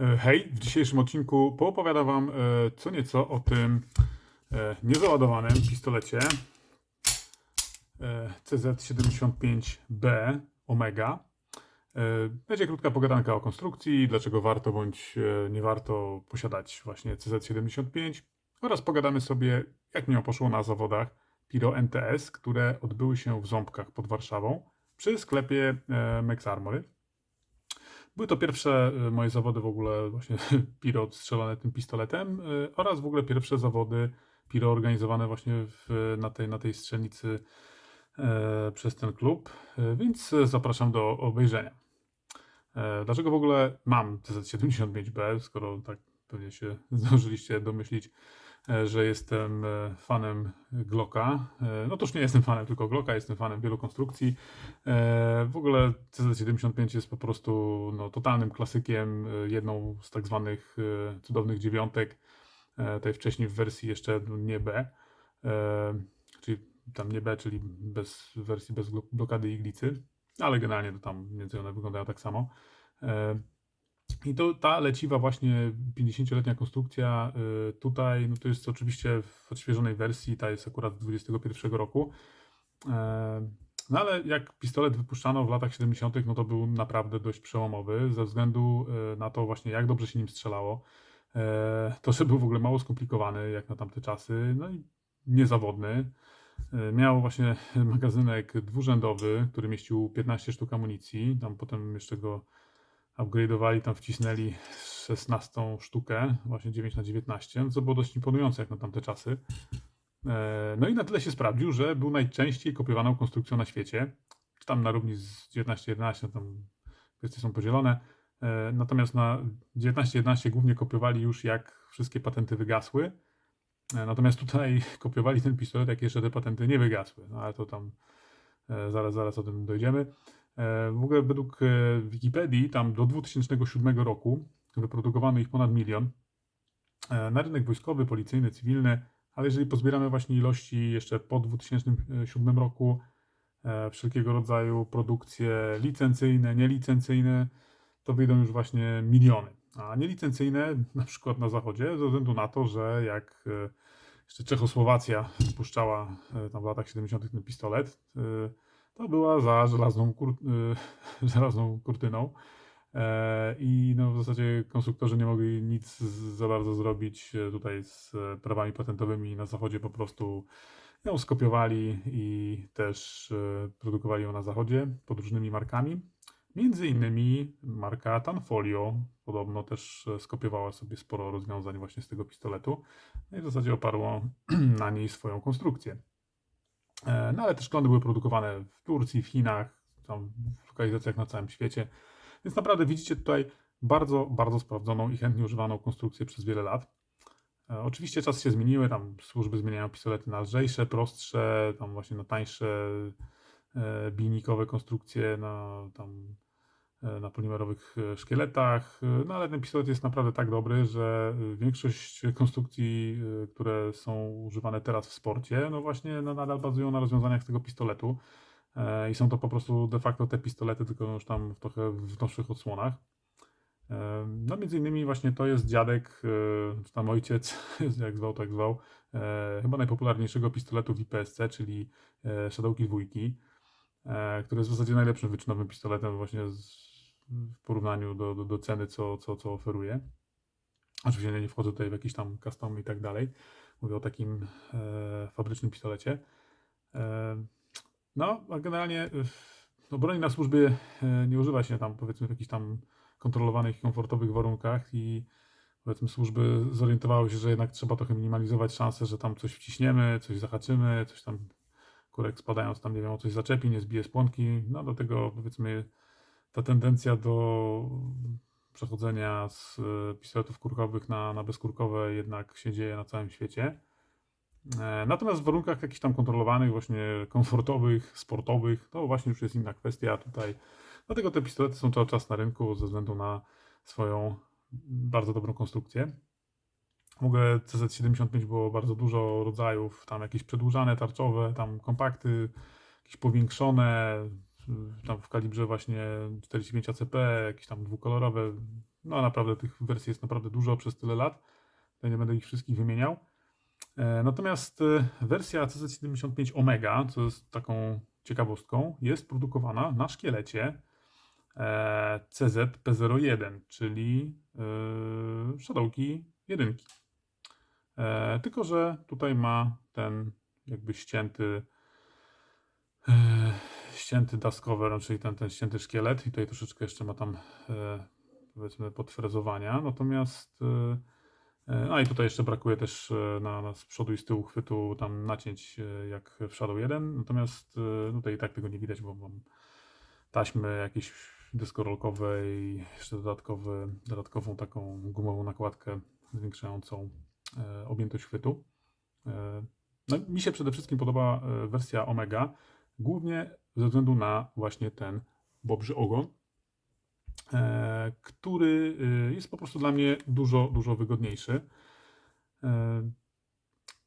E, Hej, w dzisiejszym odcinku poopowiadam Wam e, co nieco o tym e, niezaładowanym pistolecie e, CZ75B Omega. Będzie krótka pogadanka o konstrukcji, dlaczego warto bądź nie warto posiadać właśnie CZ75 oraz pogadamy sobie, jak mi poszło na zawodach Piro NTS, które odbyły się w Ząbkach pod Warszawą przy sklepie Mex Armory. Były to pierwsze y, moje zawody w ogóle, właśnie Piro strzelane tym pistoletem y, oraz w ogóle pierwsze zawody Piro organizowane właśnie w, na, tej, na tej strzelnicy e, przez ten klub, e, więc zapraszam do obejrzenia. E, dlaczego w ogóle mam TZ75B, skoro tak pewnie się zdążyliście domyślić, że jestem e, fanem Glocka. E, No toż nie jestem fanem tylko Glocka, jestem fanem wielu konstrukcji. E, W ogóle CZ75 jest po prostu no, totalnym klasykiem, e, jedną z tak zwanych e, cudownych dziewiątek, e, tej wcześniej w wersji jeszcze nie B, e, czyli tam nie B, czyli bez wersji bez blokady iglicy, ale generalnie to tam więcej one wyglądają tak samo. I to ta leciwa właśnie 50-letnia konstrukcja y, tutaj, no to jest oczywiście w odświeżonej wersji, ta jest akurat z 21 roku. E, No ale jak pistolet wypuszczano w latach 70., no to był naprawdę dość przełomowy ze względu y, na to właśnie jak dobrze się nim strzelało. E, To, że był w ogóle mało skomplikowany jak na tamte czasy, no i niezawodny. E, Miał właśnie magazynek dwurzędowy, który mieścił 15 sztuk amunicji. Tam potem jeszcze go upgrade'owali, tam wcisnęli 16 sztukę, właśnie 9 na 19, co było dość imponujące jak na tamte czasy. E, No i na tyle się sprawdził, że był najczęściej kopiowaną konstrukcją na świecie. Tam na równi z 1911, tam kwestie są podzielone. E, Natomiast na 1911 głównie kopiowali już jak wszystkie patenty wygasły. E, Natomiast tutaj kopiowali ten pistolet, jak jeszcze te patenty nie wygasły. No ale to tam zaraz, zaraz o tym dojdziemy. E, W ogóle według e, Wikipedii tam do 2007 roku wyprodukowano ich ponad milion. E, Na rynek wojskowy, policyjny, cywilny, ale jeżeli pozbieramy właśnie ilości jeszcze po 2007 roku, wszelkiego rodzaju produkcje licencyjne, nielicencyjne, to wyjdą już właśnie miliony. A nielicencyjne na przykład na zachodzie, ze względu na to, że jak jeszcze Czechosłowacja wypuszczała e, tam w latach 70. ten pistolet, to była za żelazną, kur, e, żelazną kurtyną. E, I no, w zasadzie konstruktorzy nie mogli nic za bardzo zrobić e, tutaj z e, prawami patentowymi. Na zachodzie po prostu ją skopiowali i też produkowali ją na zachodzie pod różnymi markami. Między innymi marka Tanfolio podobno też skopiowała sobie sporo rozwiązań właśnie z tego pistoletu. No i w zasadzie oparło na niej swoją konstrukcję. E, No ale te szklony były produkowane w Turcji, w Chinach, tam w lokalizacjach na całym świecie. Więc naprawdę widzicie tutaj bardzo, bardzo sprawdzoną i chętnie używaną konstrukcję przez wiele lat. E, Oczywiście czasy się zmieniły, tam służby zmieniają pistolety na lżejsze, prostsze, tam właśnie na tańsze e, bijnikowe konstrukcje, na, tam, na polimerowych e, szkieletach, E, no ale ten pistolet jest naprawdę tak dobry, że e, większość konstrukcji, e, które są używane teraz w sporcie, no właśnie no, nadal bazują na rozwiązaniach z tego pistoletu. E, I są to po prostu de facto te pistolety, tylko już tam w trochę w nowszych odsłonach. E, No między innymi właśnie to jest dziadek, e, czy tam ojciec, jak zwał, tak zwał, e, chyba najpopularniejszego pistoletu w IPSC, czyli e, Shadowki dwójki, e, który jest w zasadzie najlepszym wyczynowym pistoletem właśnie z, w porównaniu do, do, do ceny, co, co, co oferuje. Oczywiście nie, wchodzę tutaj w jakieś tam custom i tak dalej. Mówię o takim e, fabrycznym pistolecie. E, no, a generalnie y, no, broni na służbie e, nie używa się tam powiedzmy w jakichś tam kontrolowanych i komfortowych warunkach i powiedzmy służby zorientowały się, że jednak trzeba trochę minimalizować szanse, że tam coś wciśniemy, coś zahaczymy, coś tam kurek spadając tam nie wiem, o coś zaczepi, nie zbije spłonki. No dlatego powiedzmy ta tendencja do przechodzenia z e, pistoletów kurkowych na, na bezkurkowe jednak się dzieje na całym świecie. E, Natomiast w warunkach jakichś tam kontrolowanych, właśnie komfortowych, sportowych, to właśnie już jest inna kwestia tutaj. Dlatego te pistolety są cały czas na rynku ze względu na swoją bardzo dobrą konstrukcję. W ogóle CZ75 było bardzo dużo rodzajów, tam jakieś przedłużane, tarczowe, tam kompakty, jakieś powiększone, tam w kalibrze właśnie 45 ACP, jakieś tam dwukolorowe, no naprawdę tych wersji jest naprawdę dużo przez tyle lat. Tutaj nie będę ich wszystkich wymieniał. E, Natomiast e, wersja CZ75 Omega, co jest taką ciekawostką, jest produkowana na szkielecie e, CZ-P01, czyli Shadowki 1. E, Tylko, że tutaj ma ten jakby ścięty ścięty dust cover, czyli ten, ten ścięty szkielet i tutaj troszeczkę jeszcze ma tam e, powiedzmy podfrezowania, natomiast e, a i tutaj jeszcze brakuje też e, na, na z przodu i z tyłu chwytu tam nacięć e, jak w Shadow 1, natomiast e, tutaj i tak tego nie widać, bo mam taśmy jakieś deskorolkowe i jeszcze dodatkowy, dodatkową taką gumową nakładkę zwiększającą e, objętość chwytu. E, no, mi się przede wszystkim podoba wersja Omega, głównie ze względu na właśnie ten bobrzy ogon, e, który e, jest po prostu dla mnie dużo, dużo wygodniejszy. E,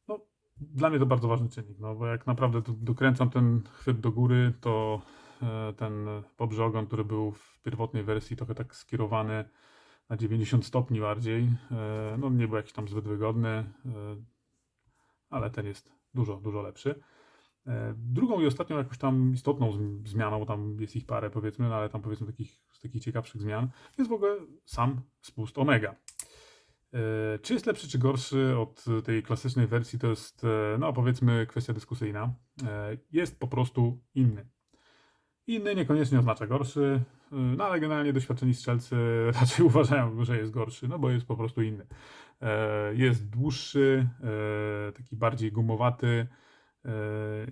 No, dla mnie to bardzo ważny czynnik, no bo jak naprawdę do- dokręcam ten chwyt do góry, to ten bobrzy ogon, który był w pierwotnej wersji trochę tak skierowany na 90 stopni bardziej, no nie był jakiś tam zbyt wygodny, ale ten jest dużo, dużo lepszy. E, Drugą i ostatnią jakąś tam istotną zm- zmianą, tam jest ich parę powiedzmy, no ale tam powiedzmy takich, z takich ciekawszych zmian, jest w ogóle sam spust Omega. E, Czy jest lepszy, czy gorszy od tej klasycznej wersji, to jest, e, no powiedzmy, kwestia dyskusyjna. Jest po prostu inny. Inny niekoniecznie oznacza gorszy, no ale generalnie doświadczeni strzelcy raczej uważają, że jest gorszy, no bo jest po prostu inny. Jest dłuższy, taki bardziej gumowaty,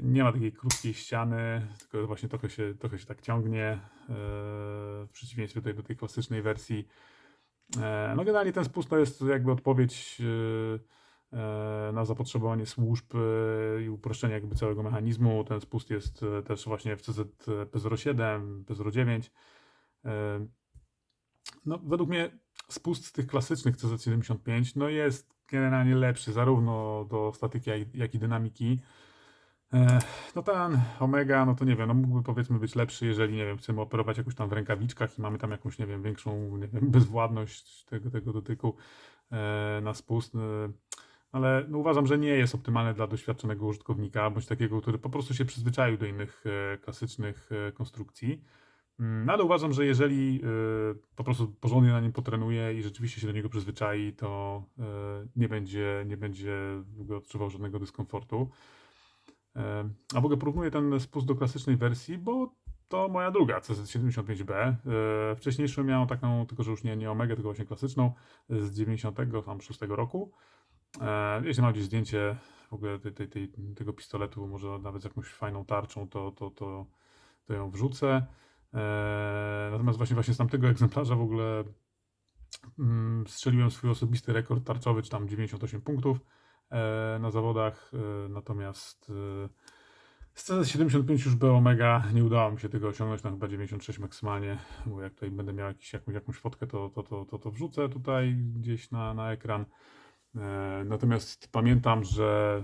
nie ma takiej krótkiej ściany, tylko właśnie trochę się, trochę się tak ciągnie, e, w przeciwieństwie tutaj do tej klasycznej wersji. E, No generalnie ten spust to jest jakby odpowiedź e, e, na zapotrzebowanie służb e, i uproszczenie jakby całego mechanizmu. Ten spust jest e, też właśnie w CZ P07, P09. E, No według mnie spust z tych klasycznych CZ75 no jest generalnie lepszy zarówno do statyki jak i dynamiki. E, No ten Omega, no to nie wiem, no mógłby powiedzmy być lepszy, jeżeli, nie wiem, chcemy operować jakoś tam w rękawiczkach i mamy tam jakąś, nie wiem, większą, nie wiem, bezwładność tego, tego dotyku e, na spust. e, Ale no uważam, że nie jest optymalny dla doświadczonego użytkownika, bądź takiego, który po prostu się przyzwyczaił do innych klasycznych konstrukcji. Mm, No ale uważam, że jeżeli po prostu porządnie na nim potrenuje i rzeczywiście się do niego przyzwyczai, to nie będzie, nie będzie odczuwał żadnego dyskomfortu. E, A w ogóle porównuję ten spust do klasycznej wersji, bo to moja druga CZ75B. E, Wcześniejszą miałem taką, tylko że już nie, nie Omega, tylko właśnie klasyczną z 96 roku. E, Jeśli mam gdzieś zdjęcie w ogóle tej, tej, tej, tego pistoletu, może nawet z jakąś fajną tarczą, to, to, to, to ją wrzucę. Natomiast właśnie, właśnie z tamtego egzemplarza w ogóle mm, strzeliłem swój osobisty rekord tarczowy, czy tam 98 punktów na zawodach. e, Natomiast e, z C75 już B Omega nie udało mi się tego osiągnąć, na chyba 96 maksymalnie, bo jak tutaj będę miał jakiś, jakąś, jakąś fotkę, to, to, to, to, to wrzucę tutaj gdzieś na, na ekran. E, Natomiast pamiętam, że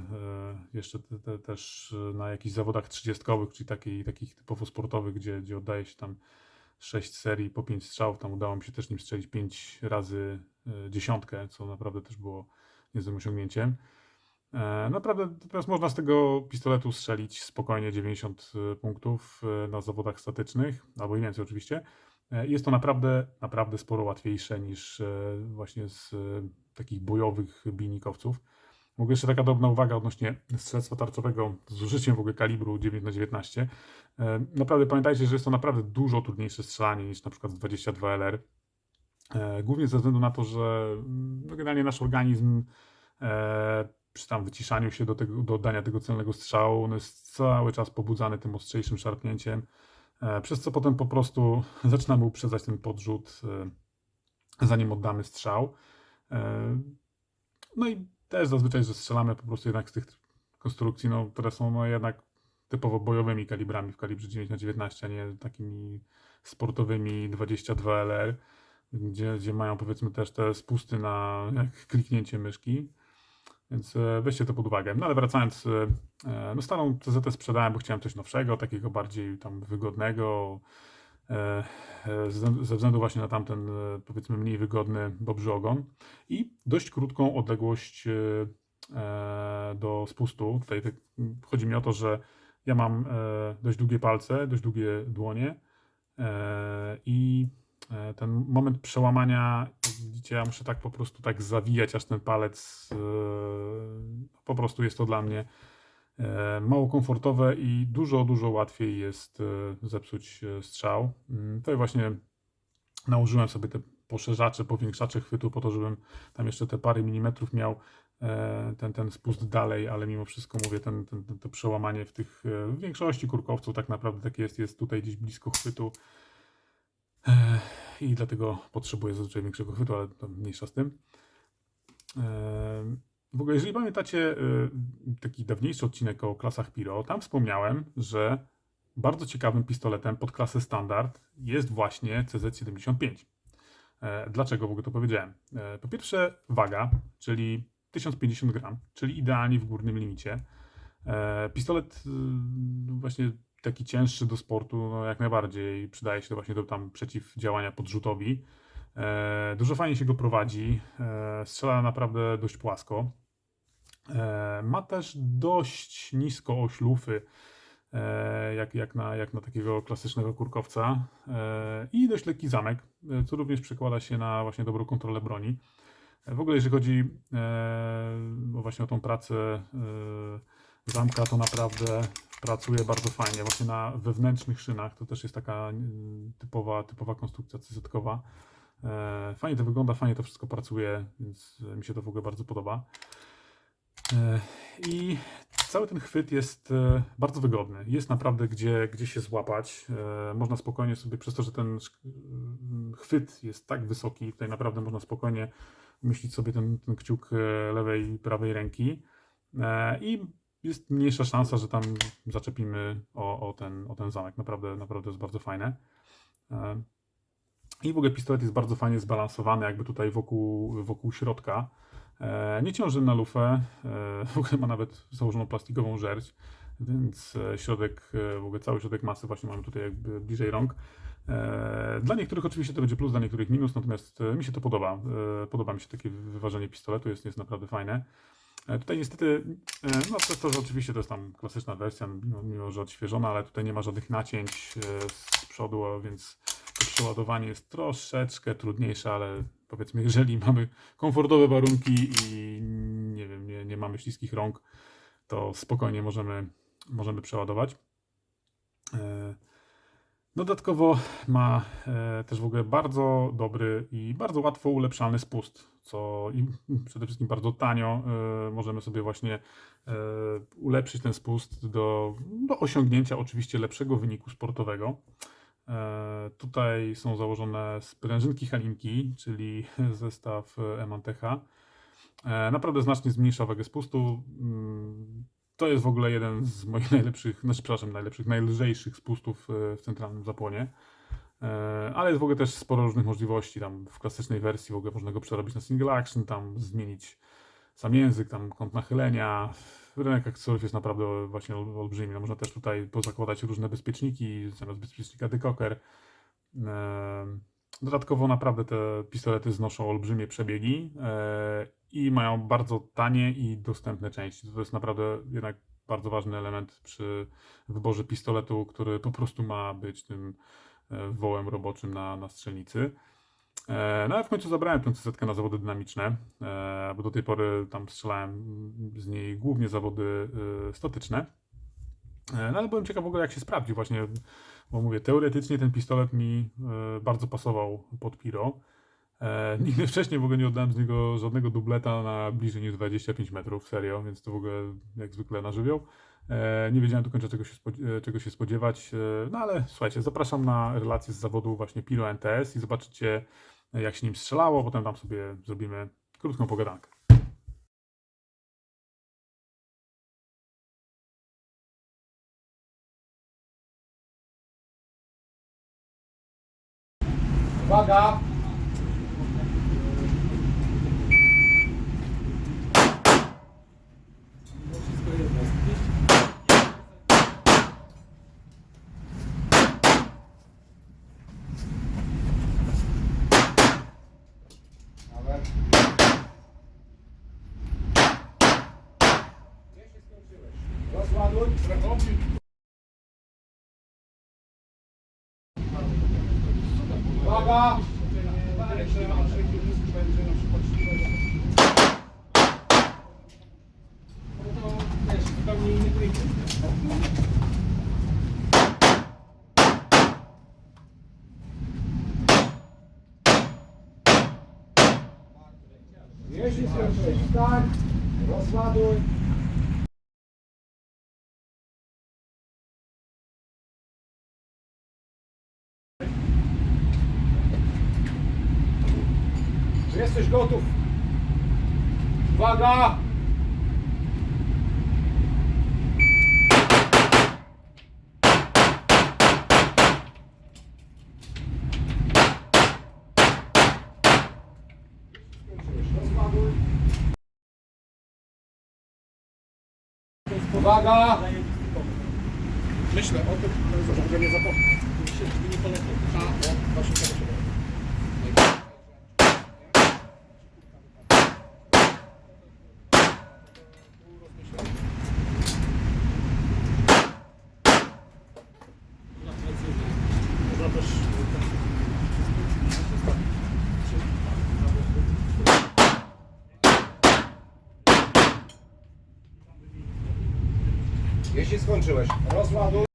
e, jeszcze te, te, też e, na jakichś zawodach 30, czyli taki, takich typowo sportowych, gdzie, gdzie oddaje się tam 6 serii po 5 strzałów, tam udało mi się też nim strzelić 5 razy e, dziesiątkę, co naprawdę też było niezłym osiągnięciem. E, Naprawdę teraz można z tego pistoletu strzelić spokojnie 90 punktów e, na zawodach statycznych, albo i więcej oczywiście. E, Jest to naprawdę, naprawdę sporo łatwiejsze niż e, właśnie z e, takich bojowych binikowców. W ogóle jeszcze taka drobna uwaga odnośnie strzelstwa tarczowego z użyciem w ogóle kalibru 9 na 19 E, Naprawdę pamiętajcie, że jest to naprawdę dużo trudniejsze strzelanie niż na przykład z 22 LR. E, Głównie ze względu na to, że mm, no, generalnie nasz organizm e, przy tam wyciszaniu się do, tego, do oddania tego celnego strzału jest cały czas pobudzany tym ostrzejszym szarpnięciem, e, przez co potem po prostu zaczynamy uprzedzać ten podrzut, e, zanim oddamy strzał. E, No i też zazwyczaj, że strzelamy po prostu jednak z tych konstrukcji, no, które są no, jednak typowo bojowymi kalibrami w kalibrze 9 na 19 a nie takimi sportowymi 22 LR, gdzie, gdzie mają powiedzmy też te spusty na kliknięcie myszki. Więc e, weźcie to pod uwagę. No ale wracając, e, no starą CZ sprzedałem, bo chciałem coś nowszego, takiego bardziej tam wygodnego, e, e, ze względu właśnie na tamten, e, powiedzmy, mniej wygodny bobrzy ogon i dość krótką odległość e, e, do spustu. Tutaj tak, chodzi mi o to, że ja mam e, dość długie palce, dość długie dłonie e, i e, ten moment przełamania, widzicie, ja muszę tak po prostu tak zawijać, aż ten palec e, po prostu jest to dla mnie e, mało komfortowe i dużo, dużo łatwiej jest e, zepsuć e, strzał. Mm, Tutaj właśnie nałożyłem sobie te poszerzacze, powiększacze chwytu po to, żebym tam jeszcze te parę milimetrów miał e, ten, ten spust dalej, ale mimo wszystko mówię, ten, ten, to przełamanie w tych, e, w większości kurkowców tak naprawdę tak jest, jest tutaj gdzieś blisko chwytu e, i dlatego potrzebuję zazwyczaj większego chwytu, ale to mniejsza z tym. E, w ogóle, jeżeli pamiętacie y, taki dawniejszy odcinek o klasach Piro, tam wspomniałem, że bardzo ciekawym pistoletem pod klasę standard jest właśnie CZ75. E, Dlaczego w ogóle to powiedziałem? E, Po pierwsze waga, czyli 1050 gram, czyli idealnie w górnym limicie. E, Pistolet y, właśnie taki cięższy do sportu, no jak najbardziej przydaje się właśnie do tam przeciwdziałania podrzutowi. E, Dużo fajnie się go prowadzi, e, strzela naprawdę dość płasko. E, Ma też dość nisko oślufy, e, jak, jak, na, jak na takiego klasycznego kurkowca e, i dość lekki zamek, e, co również przekłada się na właśnie dobrą kontrolę broni. W ogóle jeżeli chodzi właśnie o tą pracę zamka, to naprawdę pracuje bardzo fajnie. Właśnie na wewnętrznych szynach, to też jest taka mm, typowa, typowa konstrukcja CZ-kowa. E, Fajnie to wygląda, fajnie to wszystko pracuje, więc e, mi się to w ogóle bardzo podoba. E, I cały ten chwyt jest bardzo wygodny. Jest naprawdę gdzie, gdzie się złapać. Można spokojnie sobie, przez to, że ten mm, chwyt jest tak wysoki, tutaj naprawdę można spokojnie umieścić sobie ten, ten kciuk lewej i prawej ręki. I jest mniejsza szansa, że tam zaczepimy o, o, ten, o ten zamek. Naprawdę, naprawdę jest bardzo fajne. E, I w ogóle pistolet jest bardzo fajnie zbalansowany, jakby tutaj wokół, wokół środka. E, Nie ciąży na lufę, e, w ogóle ma nawet założoną plastikową żerć, więc środek, w ogóle cały środek masy właśnie mamy tutaj jakby bliżej rąk. Dla niektórych oczywiście to będzie plus, dla niektórych minus, natomiast mi się to podoba. Podoba mi się takie wyważenie pistoletu, jest, jest naprawdę fajne. E, Tutaj niestety, e, no przez to, że oczywiście to jest tam klasyczna wersja, mimo, że odświeżona, ale tutaj nie ma żadnych nacięć e, z przodu, więc to przeładowanie jest troszeczkę trudniejsze, ale powiedzmy, jeżeli mamy komfortowe warunki i nie wiem, nie, nie mamy śliskich rąk, to spokojnie możemy, możemy przeładować. Dodatkowo ma e, też w ogóle bardzo dobry i bardzo łatwo ulepszalny spust, co przede wszystkim bardzo tanio e, możemy sobie właśnie e, ulepszyć ten spust do, do osiągnięcia oczywiście lepszego wyniku sportowego. Tutaj są założone sprężynki Halinki, czyli zestaw. E, Naprawdę znacznie zmniejsza wagę spustu. To jest w ogóle jeden z moich najlepszych, znaczy przepraszam, najlepszych, najlżejszych spustów e, w centralnym zaponie. E, Ale jest w ogóle też sporo różnych możliwości. Tam w klasycznej wersji w ogóle można go przerobić na single action, tam zmienić sam język, tam kąt nachylenia. Rynek akcesoriów jest naprawdę właśnie ol- olbrzymi. No można też tutaj pozakładać różne bezpieczniki, zamiast bezpiecznika dekoker. E, Dodatkowo naprawdę te pistolety znoszą olbrzymie przebiegi i mają bardzo tanie i dostępne części. To jest naprawdę jednak bardzo ważny element przy wyborze pistoletu, który po prostu ma być tym e, wołem roboczym na, na strzelnicy. E, No ale w końcu zabrałem tę CZ na zawody dynamiczne, e, bo do tej pory tam strzelałem z niej głównie zawody statyczne. No ale byłem ciekaw w ogóle jak się sprawdzi właśnie, bo mówię, teoretycznie ten pistolet mi bardzo pasował pod Piro. E, Nigdy wcześniej w ogóle nie oddałem z niego żadnego dubleta na bliżej niż 25 metrów, serio, więc to w ogóle jak zwykle na żywioł. E, Nie wiedziałem do końca czego się, e, czego się spodziewać, e, no ale słuchajcie, zapraszam na relację z zawodu właśnie Piro NTS i zobaczycie e, jak się nim strzelało, potem tam sobie zrobimy krótką pogadankę. Uwaga! Rozładuj. Uwaga! Jeśli skończyłeś, wstań, rozładuj. Czy jesteś gotów? Uwaga! Uwaga! Myślę o tym, żeby nie zapomnieć. Żeby nie polecieć. A, o, właśnie tego się Można też Jeśli skończyłeś, rozładuj.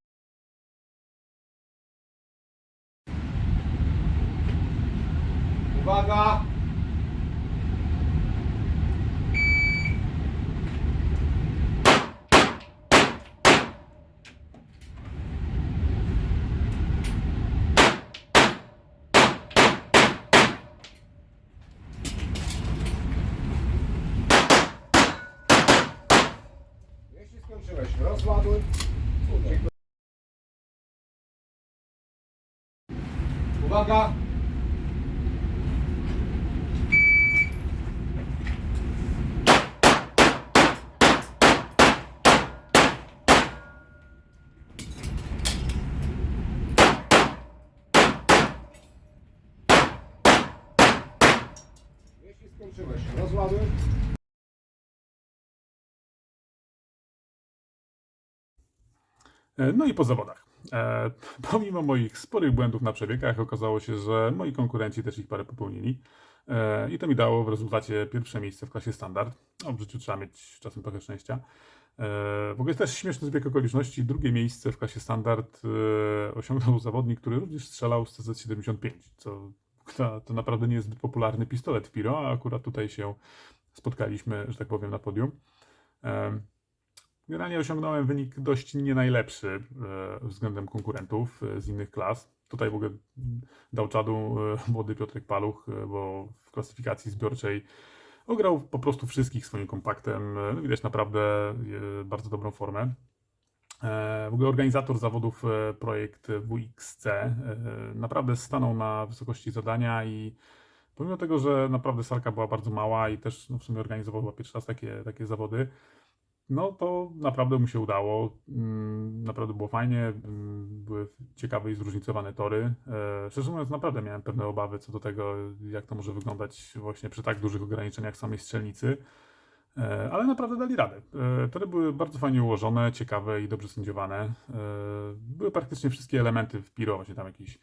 Uwaga! Jeśli skończyłeś, rozładuj. Uwaga! Jeśli skończyłeś, rozładuj. No i po zawodach. E, pomimo moich sporych błędów na przebiegach, okazało się, że moi konkurenci też ich parę popełnili. E, I to mi dało w rezultacie pierwsze miejsce w klasie standard. No, w życiu trzeba mieć czasem trochę szczęścia. E, w ogóle też śmieszny zbieg okoliczności. Drugie miejsce w klasie standard e, osiągnął zawodnik, który również strzelał z CZ75, co to, to naprawdę nie jest zbyt popularny pistolet w Piro, a akurat tutaj się spotkaliśmy, że tak powiem, na podium. E, Generalnie osiągnąłem wynik dość nie najlepszy e, względem konkurentów e, z innych klas. Tutaj w ogóle dał czadu e, młody Piotrek Paluch, bo w klasyfikacji zbiorczej ograł po prostu wszystkich swoim kompaktem. No, widać naprawdę bardzo dobrą formę. W ogóle organizator zawodów projekt WXC naprawdę stanął na wysokości zadania i pomimo tego, że naprawdę salka była bardzo mała i też no, w sumie organizował chyba pierwszy raz takie, takie zawody, no to naprawdę mu się udało. Mm, Naprawdę było fajnie. mm, Były ciekawe i zróżnicowane tory. E, Szczerze mówiąc, naprawdę miałem pewne obawy co do tego, jak to może wyglądać właśnie przy tak dużych ograniczeniach samej strzelnicy. E, Ale naprawdę dali radę. E, Tory były bardzo fajnie ułożone, ciekawe i dobrze sędziowane. Były praktycznie wszystkie elementy w Piro, właśnie tam jakiś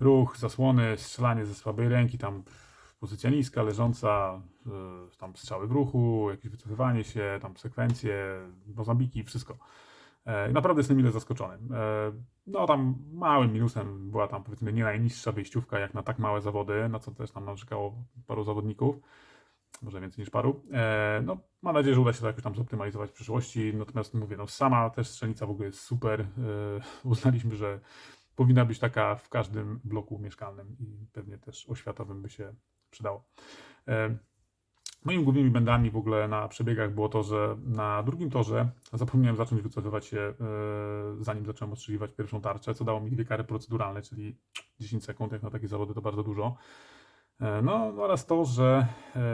ruch, zasłony, strzelanie ze słabej ręki, tam pozycja niska, leżąca, y, tam strzały w ruchu, jakieś wycofywanie się, tam sekwencje, mozambiki, wszystko. E, i Naprawdę jestem mile zaskoczony. E, No tam małym minusem była tam powiedzmy nie najniższa wyjściówka jak na tak małe zawody, na co też tam narzekało paru zawodników, może więcej niż paru. E, No mam nadzieję, że uda się to jakoś tam zoptymalizować w przyszłości, natomiast mówię, no sama też strzelnica w ogóle jest super. E, Uznaliśmy, że powinna być taka w każdym bloku mieszkalnym i pewnie też oświatowym by się przydało. E, Moimi głównymi błędami w ogóle na przebiegach było to, że na drugim torze zapomniałem zacząć wycofywać się, e, zanim zacząłem ostrzeliwać pierwszą tarczę, co dało mi dwie kary proceduralne, czyli 10 sekund, jak na takie zawody to bardzo dużo. E, No oraz to, że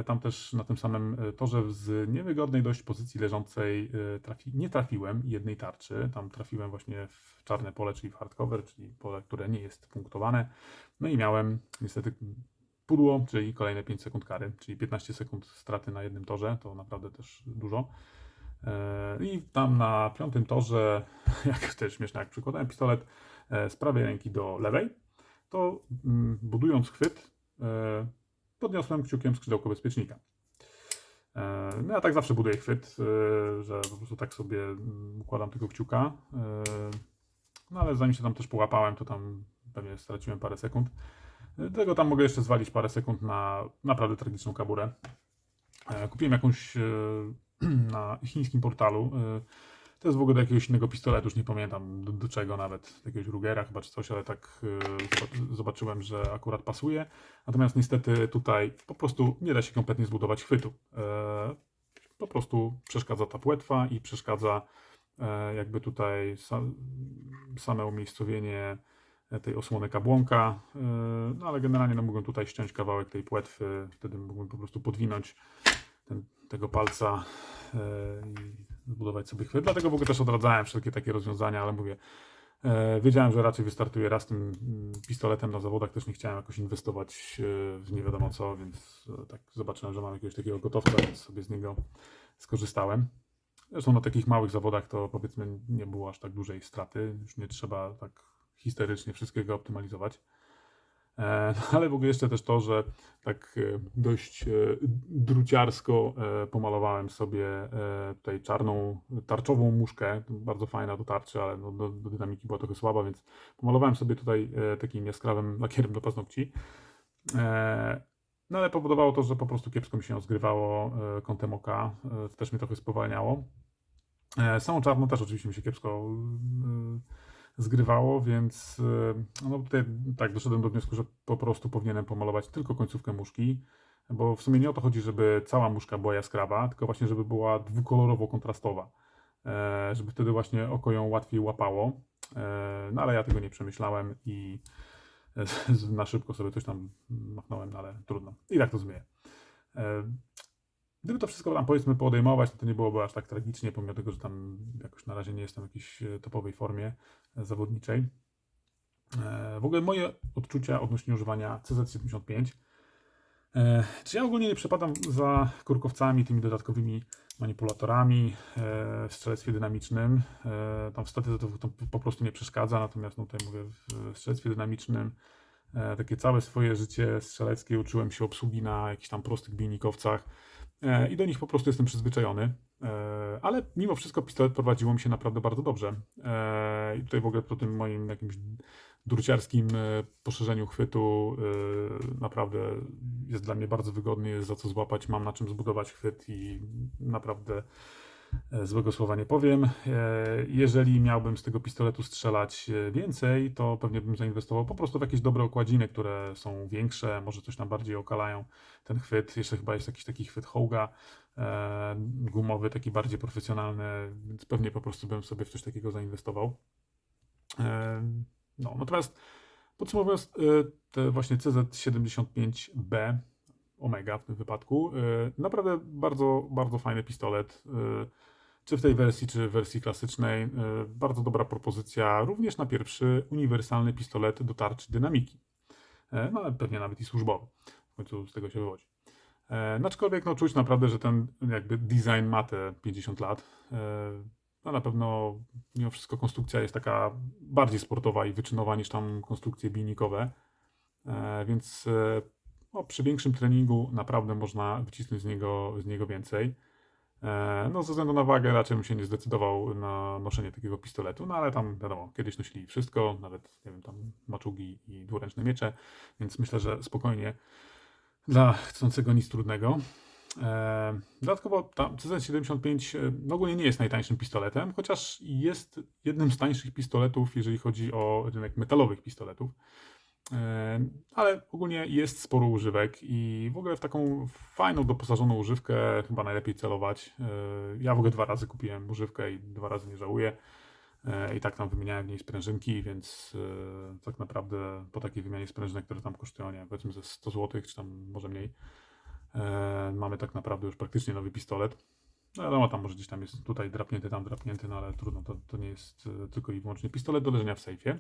tam też na tym samym torze z niewygodnej dość pozycji leżącej trafi, nie trafiłem jednej tarczy. Tam trafiłem właśnie w czarne pole, czyli w hardcover, czyli pole, które nie jest punktowane. No i miałem niestety pudło, czyli kolejne 5 sekund kary, czyli 15 sekund straty na jednym torze, to naprawdę też dużo. E, I tam na piątym torze, jak też śmieszne, jak przykładałem pistolet e, z prawej ręki do lewej, to mm, budując chwyt, e, podniosłem kciukiem skrzydełko bezpiecznika. No ja tak zawsze buduję chwyt, że po prostu tak sobie mm, układam tego kciuka. No ale zanim się tam też połapałem, to tam pewnie straciłem parę sekund. Dlatego tam mogę jeszcze zwalić parę sekund na naprawdę tragiczną kaburę. E, Kupiłem jakąś e, na chińskim portalu. e, To jest w ogóle do jakiegoś innego pistoletu, już nie pamiętam do, do czego nawet, do jakiegoś Rugera chyba czy coś, ale tak zoba- zobaczyłem, że akurat pasuje. Natomiast niestety tutaj po prostu nie da się kompletnie zbudować chwytu. Po prostu przeszkadza ta płetwa i przeszkadza jakby tutaj sa, same umiejscowienie tej osłony kabłonka. E, No ale generalnie no, mogłem tutaj ściąć kawałek tej płetwy, wtedy mógłbym po prostu podwinąć ten, tego palca e, i zbudować sobie chwyt. Dlatego w ogóle też odradzałem wszelkie takie rozwiązania, ale mówię, e, wiedziałem, że raczej wystartuję raz tym mm, pistoletem na zawodach, też nie chciałem jakoś inwestować w nie wiadomo co, więc tak zobaczyłem, że mam jakiegoś takiego gotowca, więc sobie z niego skorzystałem. Zresztą na takich małych zawodach to powiedzmy nie było aż tak dużej straty, już nie trzeba tak histerycznie wszystkiego optymalizować. E, ale w ogóle jeszcze też to, że tak e, dość e, druciarsko pomalowałem sobie tutaj czarną tarczową muszkę, bardzo fajna do tarczy, ale no, do, do dynamiki była trochę słaba, więc pomalowałem sobie tutaj takim jaskrawym lakierem do paznokci. No ale powodowało to, że po prostu kiepsko mi się zgrywało kątem oka, też mnie trochę spowalniało. Samą czarną też oczywiście mi się kiepsko zgrywało, więc e, no tutaj tak doszedłem do wniosku, że po prostu powinienem pomalować tylko końcówkę muszki, bo w sumie nie o to chodzi, żeby cała muszka była jaskrawa, tylko właśnie, żeby była dwukolorowo kontrastowa, e, żeby wtedy właśnie oko ją łatwiej łapało. E, No ale ja tego nie przemyślałem i na szybko sobie coś tam machnąłem, no ale trudno. I tak to zmienię. Gdyby to wszystko tam powiedzmy podejmować, to, to nie byłoby aż tak tragicznie, pomimo tego, że tam jakoś na razie nie jestem w jakiejś e, topowej formie e, zawodniczej. E, W ogóle moje odczucia odnośnie używania CZ75. E, Czy ja ogólnie nie przepadam za kurkowcami, tymi dodatkowymi manipulatorami w strzelectwie dynamicznym. Tam w statyce to, po prostu nie przeszkadza, natomiast no, tutaj mówię w strzelectwie dynamicznym takie całe swoje życie strzeleckie uczyłem się obsługi na jakichś tam prostych bijnikowcach i do nich po prostu jestem przyzwyczajony. E, Ale mimo wszystko pistolet prowadziło mi się naprawdę bardzo dobrze. E, I tutaj w ogóle po tym moim jakimś druciarskim e, poszerzeniu chwytu e, naprawdę jest dla mnie bardzo wygodny, jest za co złapać, mam na czym zbudować chwyt i naprawdę e, złego słowa nie powiem. E, Jeżeli miałbym z tego pistoletu strzelać e, więcej, to pewnie bym zainwestował po prostu w jakieś dobre okładziny, które są większe, może coś tam bardziej okalają ten chwyt. Jeszcze chyba jest jakiś taki chwyt Hoga e, gumowy, taki bardziej profesjonalny, więc pewnie po prostu bym sobie w coś takiego zainwestował. E, No, natomiast podsumowując, e, te właśnie CZ75B Omega w tym wypadku, e, naprawdę bardzo, bardzo fajny pistolet. e, Czy w tej wersji, czy w wersji klasycznej, e, bardzo dobra propozycja, również na pierwszy uniwersalny pistolet do tarczy dynamiki. No, ale pewnie nawet i służbowy. W końcu z tego się wywodzi. No, aczkolwiek no, czuć naprawdę, że ten jakby design ma te 50 lat. No na pewno mimo wszystko konstrukcja jest taka bardziej sportowa i wyczynowa niż tam konstrukcje bijnikowe. Więc no, przy większym treningu naprawdę można wycisnąć z niego, z niego więcej. E, no ze względu na wagę raczej bym się nie zdecydował na noszenie takiego pistoletu, no ale tam wiadomo, kiedyś nosili wszystko, nawet nie wiem, tam maczugi i dwuręczne miecze, więc myślę, że spokojnie dla chcącego nic trudnego. E, Dodatkowo ta CZ75 e, no ogólnie nie jest najtańszym pistoletem, chociaż jest jednym z tańszych pistoletów, jeżeli chodzi o rynek metalowych pistoletów. E, Ale ogólnie jest sporo używek i w ogóle w taką fajną, doposażoną używkę chyba najlepiej celować. E, Ja w ogóle dwa razy kupiłem używkę i dwa razy nie żałuję. E, I tak tam wymieniałem w niej sprężynki, więc tak naprawdę po takiej wymianie sprężynek, które tam kosztują, nie wiem, powiedzmy ze 100 zł, czy tam może mniej, mamy tak naprawdę już praktycznie nowy pistolet. No wiadomo, tam może gdzieś tam jest tutaj drapnięty, tam drapnięty, no ale trudno, to, to nie jest tylko i wyłącznie pistolet do leżenia w sejfie.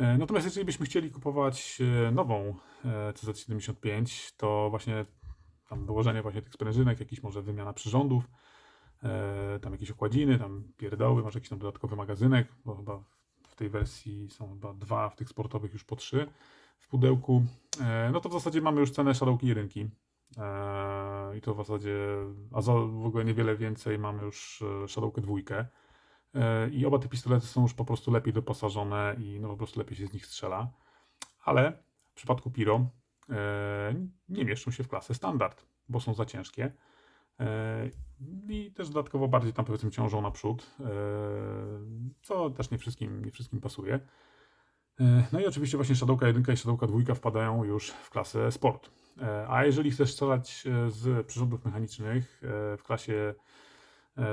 E, Natomiast jeżeli byśmy chcieli kupować e, nową e, CZ75, to właśnie tam dołożenie właśnie tych sprężynek, jakiś może wymiana przyrządów, tam jakieś okładziny, tam pierdoły, może jakiś tam dodatkowy magazynek, bo chyba w tej wersji są chyba dwa, w tych sportowych już po trzy w pudełku. No to w zasadzie mamy już cenę Shadowki jedynki. E, I to w zasadzie, a za w ogóle niewiele więcej mamy już Shadowkę dwójkę. E, I oba te pistolety są już po prostu lepiej doposażone i no po prostu lepiej się z nich strzela. Ale w przypadku Piro e, nie mieszczą się w klasę standard, bo są za ciężkie. E, I też dodatkowo bardziej tam powiedzmy ciążą naprzód, co też nie wszystkim, nie wszystkim pasuje. No i oczywiście właśnie Shadowka 1 i Shadowka 2 wpadają już w klasę sport. A jeżeli chcesz strzelać z przyrządów mechanicznych w klasie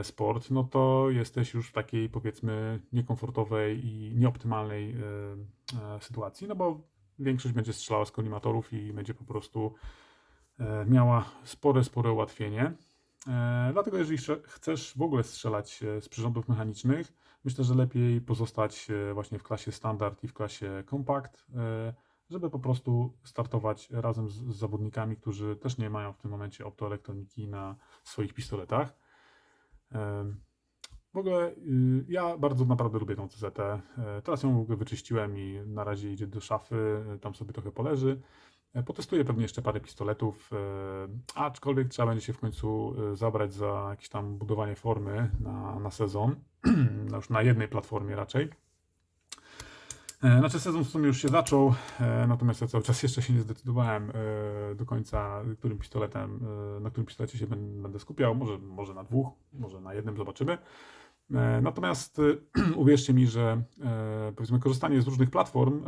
sport, no to jesteś już w takiej powiedzmy niekomfortowej i nieoptymalnej e, e, sytuacji, no bo większość będzie strzelała z kolimatorów i będzie po prostu e, miała spore, spore ułatwienie. E, Dlatego jeżeli chcesz w ogóle strzelać e, z przyrządów mechanicznych, myślę, że lepiej pozostać e, właśnie w klasie standard i w klasie compact, e, żeby po prostu startować razem z zawodnikami, którzy też nie mają w tym momencie optoelektroniki na swoich pistoletach. W ogóle y, ja bardzo naprawdę lubię tą CZT. E, Teraz ją wyczyściłem i na razie idzie do szafy, e, tam sobie trochę poleży. E, Potestuję pewnie jeszcze parę pistoletów, aczkolwiek trzeba będzie się w końcu zabrać za jakieś tam budowanie formy na, na sezon, no już na jednej platformie raczej. E, Znaczy sezon w sumie już się zaczął, e, natomiast ja cały czas jeszcze się nie zdecydowałem e, do końca, którym pistoletem, na którym pistolecie się będę skupiał. Może, może na dwóch, może na jednym, zobaczymy. Natomiast uwierzcie mi, że powiedzmy korzystanie z różnych platform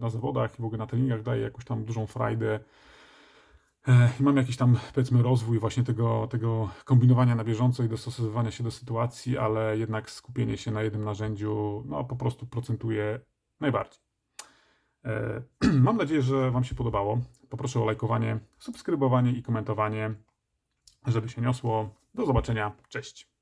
na zawodach i w ogóle na treningach daje jakąś tam dużą frajdę i mam jakiś tam powiedzmy rozwój właśnie tego, tego kombinowania na bieżąco i dostosowywania się do sytuacji, ale jednak skupienie się na jednym narzędziu no po prostu procentuje najbardziej. E, Mam nadzieję, że Wam się podobało. Poproszę o lajkowanie, subskrybowanie i komentowanie, żeby się niosło. Do zobaczenia. Cześć.